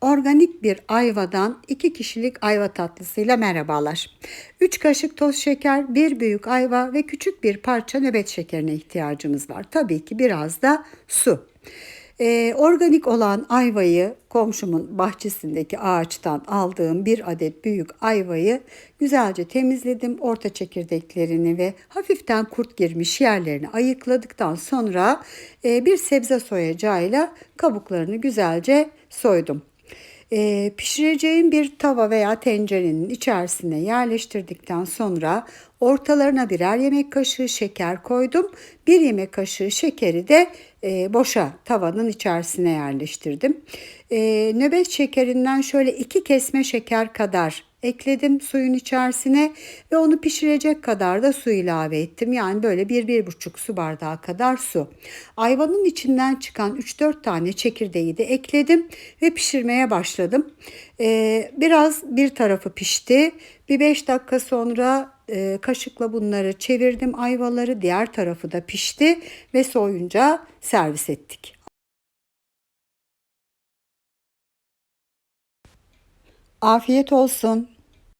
Organik bir ayvadan 2 kişilik ayva tatlısıyla merhabalar. 3 kaşık toz şeker, 1 büyük ayva ve küçük bir parça nöbet şekerine ihtiyacımız var. Tabii ki biraz da su. Ee, organik olan ayvayı komşumun bahçesindeki ağaçtan aldığım bir adet büyük ayvayı güzelce temizledim. Orta çekirdeklerini ve hafiften kurt girmiş yerlerini ayıkladıktan sonra e, bir sebze soyacağıyla kabuklarını güzelce soydum. E, pişireceğim bir tava veya tencerenin içerisine yerleştirdikten sonra ortalarına birer yemek kaşığı şeker koydum. Bir yemek kaşığı şekeri de e, boşa tavanın içerisine yerleştirdim. E, nöbet şekerinden şöyle iki kesme şeker kadar ekledim suyun içerisine ve onu pişirecek kadar da su ilave ettim. Yani böyle bir bir buçuk su bardağı kadar su. Ayvanın içinden çıkan 3-4 tane çekirdeği de ekledim ve pişirmeye başladım. Ee, biraz bir tarafı pişti. Bir 5 dakika sonra e, kaşıkla bunları çevirdim ayvaları. Diğer tarafı da pişti ve soyunca servis ettik. Afiyet olsun.